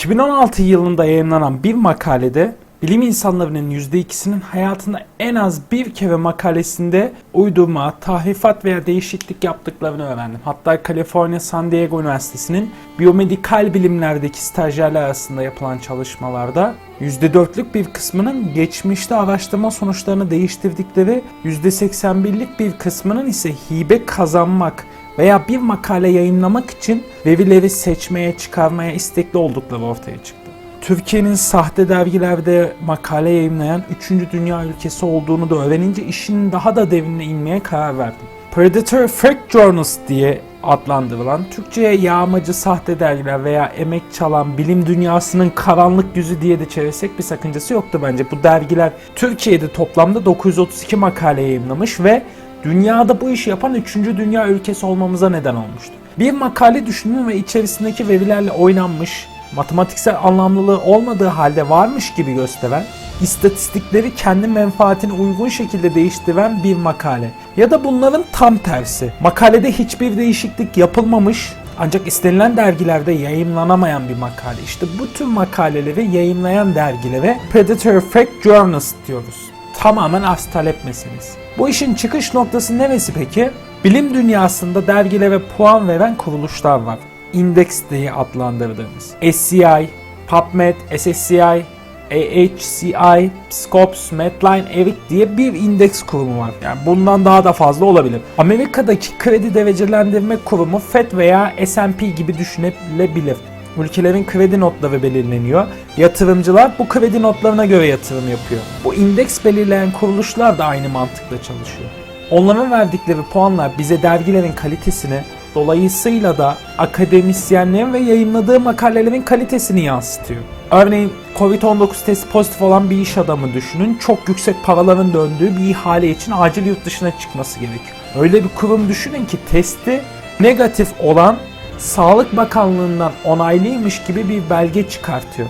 2016 yılında yayınlanan bir makalede bilim insanlarının %2'sinin hayatında en az bir kere makalesinde uydurma, tahrifat veya değişiklik yaptıklarını öğrendim. Hatta Kaliforniya San Diego Üniversitesi'nin biyomedikal bilimlerdeki stajyerler arasında yapılan çalışmalarda %4'lük bir kısmının geçmişte araştırma sonuçlarını değiştirdikleri, %81'lik bir kısmının ise hibe kazanmak veya bir makale yayınlamak için verileri seçmeye, çıkarmaya istekli oldukları ortaya çıktı. Türkiye'nin sahte dergilerde makale yayınlayan 3. dünya ülkesi olduğunu da öğrenince işin daha da derinine inmeye karar verdim. Predator Fact Journals diye adlandırılan Türkçe'ye yağmacı sahte dergiler veya emek çalan bilim dünyasının karanlık yüzü diye de çevirsek bir sakıncası yoktu bence. Bu dergiler Türkiye'de toplamda 932 makale yayınlamış ve dünyada bu işi yapan 3. dünya ülkesi olmamıza neden olmuştu. Bir makale düşünün ve içerisindeki verilerle oynanmış, matematiksel anlamlılığı olmadığı halde varmış gibi gösteren, istatistikleri kendi menfaatine uygun şekilde değiştiren bir makale. Ya da bunların tam tersi. Makalede hiçbir değişiklik yapılmamış ancak istenilen dergilerde yayımlanamayan bir makale. İşte bu tür makaleleri yayımlayan dergilere Predator Fact Journals diyoruz. Tamamen arz talep meselesi. Bu işin çıkış noktası neresi peki? Bilim dünyasında dergilere puan veren kuruluşlar var. Index diye adlandırdığımız. SCI, PubMed, SSCI, AHCI, Scopus, Medline, ERIC diye bir indeks kurumu var. Yani bundan daha da fazla olabilir. Amerika'daki kredi derecelendirme kurumu FED veya S&P gibi düşünülebilir. Ülkelerin kredi notları belirleniyor. Yatırımcılar bu kredi notlarına göre yatırım yapıyor. Bu indeks belirleyen kuruluşlar da aynı mantıkla çalışıyor. Onların verdikleri puanlar bize dergilerin kalitesini, dolayısıyla da akademisyenlerin ve yayınladığı makalelerin kalitesini yansıtıyor. Örneğin Covid-19 testi pozitif olan bir iş adamı düşünün. Çok yüksek paraların döndüğü bir ihale için acil yurt dışına çıkması gerekiyor. Öyle bir kurum düşünün ki testi negatif olan Sağlık Bakanlığı'ndan onaylıymış gibi bir belge çıkartıyor.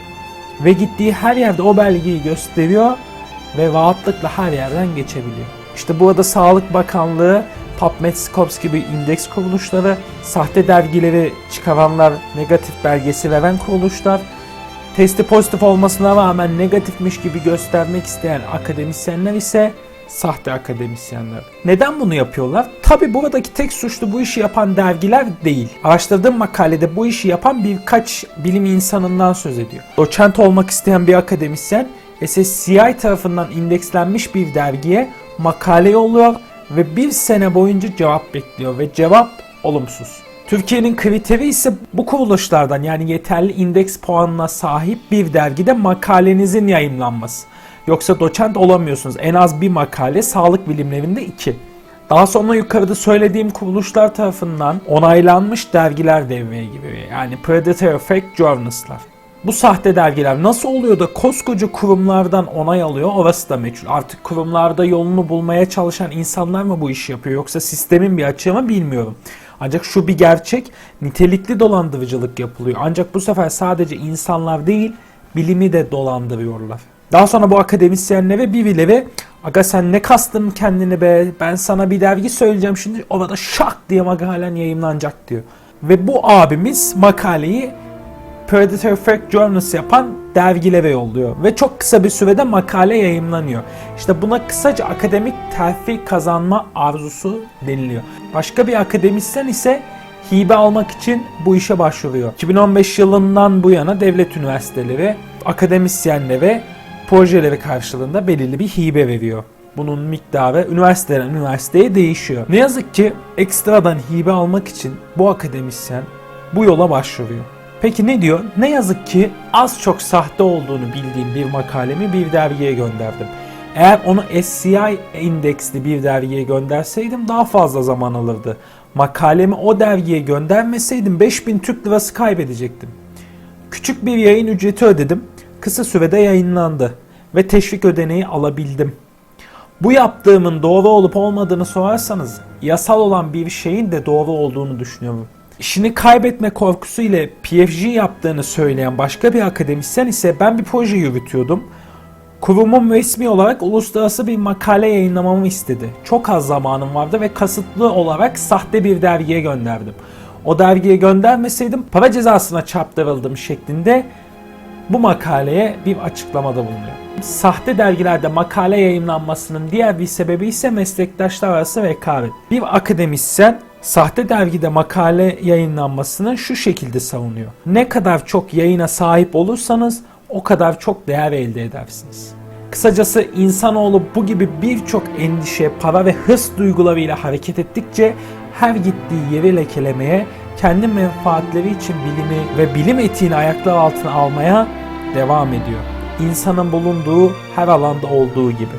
Ve gittiği her yerde o belgeyi gösteriyor ve rahatlıkla her yerden geçebiliyor. İşte burada Sağlık Bakanlığı, PubMed, Scopus gibi indeks kuruluşları, sahte dergileri çıkaranlar, negatif belgesi veren kuruluşlar, testi pozitif olmasına rağmen negatifmiş gibi göstermek isteyen akademisyenler ise sahte akademisyenler. Neden bunu yapıyorlar? Tabi buradaki tek suçlu bu işi yapan dergiler değil. Araştırdığım makalede bu işi yapan birkaç bilim insanından söz ediyor. Doçent olmak isteyen bir akademisyen SSCI tarafından indekslenmiş bir dergiye makale yolluyor ve bir sene boyunca cevap bekliyor ve cevap olumsuz. Türkiye'nin kriteri ise bu kuruluşlardan yani yeterli indeks puanına sahip bir dergide makalenizin yayımlanması. Yoksa doçent olamıyorsunuz. En az bir makale sağlık bilimlerinde iki. Daha sonra yukarıda söylediğim kuruluşlar tarafından onaylanmış dergiler devreye giriyor. Yani Predator Fact Journals'lar. Bu sahte dergiler nasıl oluyor da koskoca kurumlardan onay alıyor orası da meçhul. Artık kurumlarda yolunu bulmaya çalışan insanlar mı bu işi yapıyor yoksa sistemin bir açığı mı bilmiyorum. Ancak şu bir gerçek nitelikli dolandırıcılık yapılıyor. Ancak bu sefer sadece insanlar değil bilimi de dolandırıyorlar. Daha sonra bu akademisyenlere birileri aga sen ne kastın kendini be ben sana bir dergi söyleyeceğim şimdi orada şak diye makalen yayınlanacak diyor. Ve bu abimiz makaleyi Predator Fact Journals yapan dergilere yolluyor. Ve çok kısa bir sürede makale yayınlanıyor. İşte buna kısaca akademik terfi kazanma arzusu deniliyor. Başka bir akademisyen ise hibe almak için bu işe başvuruyor. 2015 yılından bu yana devlet üniversiteleri akademisyenlere projeleri karşılığında belirli bir hibe veriyor. Bunun miktarı üniversiteden üniversiteye değişiyor. Ne yazık ki ekstradan hibe almak için bu akademisyen bu yola başvuruyor. Peki ne diyor? Ne yazık ki az çok sahte olduğunu bildiğim bir makalemi bir dergiye gönderdim. Eğer onu SCI indeksli bir dergiye gönderseydim daha fazla zaman alırdı. Makalemi o dergiye göndermeseydim 5000 Türk lirası kaybedecektim. Küçük bir yayın ücreti ödedim. Kısa sürede yayınlandı ve teşvik ödeneği alabildim. Bu yaptığımın doğru olup olmadığını sorarsanız yasal olan bir şeyin de doğru olduğunu düşünüyorum. İşini kaybetme korkusu ile PFG yaptığını söyleyen başka bir akademisyen ise ben bir proje yürütüyordum. Kurumum resmi olarak uluslararası bir makale yayınlamamı istedi. Çok az zamanım vardı ve kasıtlı olarak sahte bir dergiye gönderdim. O dergiye göndermeseydim para cezasına çarptırıldım şeklinde bu makaleye bir açıklamada bulunuyor. Sahte dergilerde makale yayınlanmasının diğer bir sebebi ise meslektaşlar arası rekabet. Bir akademisyen sahte dergide makale yayınlanmasını şu şekilde savunuyor. Ne kadar çok yayına sahip olursanız o kadar çok değer elde edersiniz. Kısacası insanoğlu bu gibi birçok endişe, para ve hırs duygularıyla hareket ettikçe her gittiği yeri lekelemeye, kendi menfaatleri için bilimi ve bilim etiğini ayaklar altına almaya devam ediyor. İnsanın bulunduğu her alanda olduğu gibi.